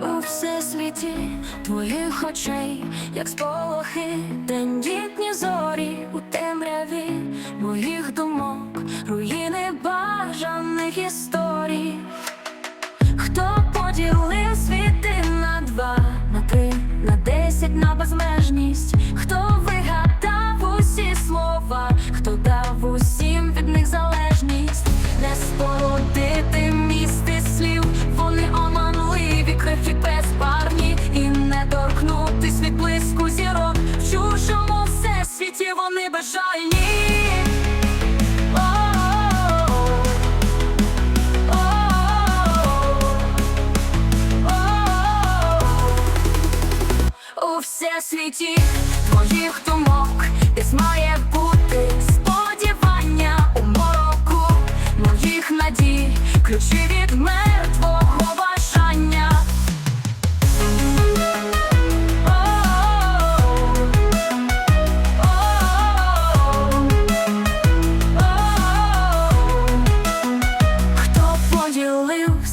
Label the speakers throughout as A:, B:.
A: у всесвіті твоїх очей, як сполохи, тендітні зорі у темряві моїх думок, руїни бажаних історій. Хто поділив світи на два, на три, на десять, на безмежність? Безжальні. У всесвіті твоїх думок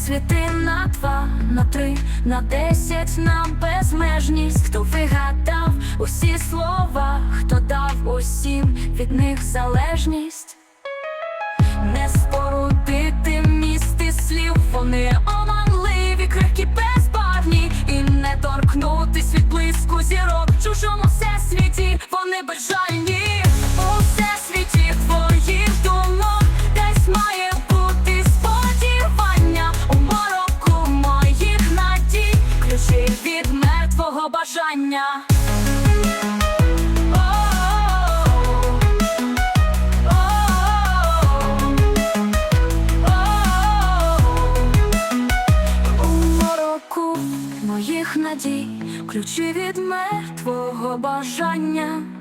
A: світи на два, на три, на десять, на безмежність, хто вигадав усі слова, хто дав усім від них залежність, не спорудити місти слів, вони оманливі, крихкі, безбарвні, і не торкнутись від блиску зірок в чужому всесвіті, вони безжальні від мертвого бажання. Моїх надій, ключі від мертвого бажання.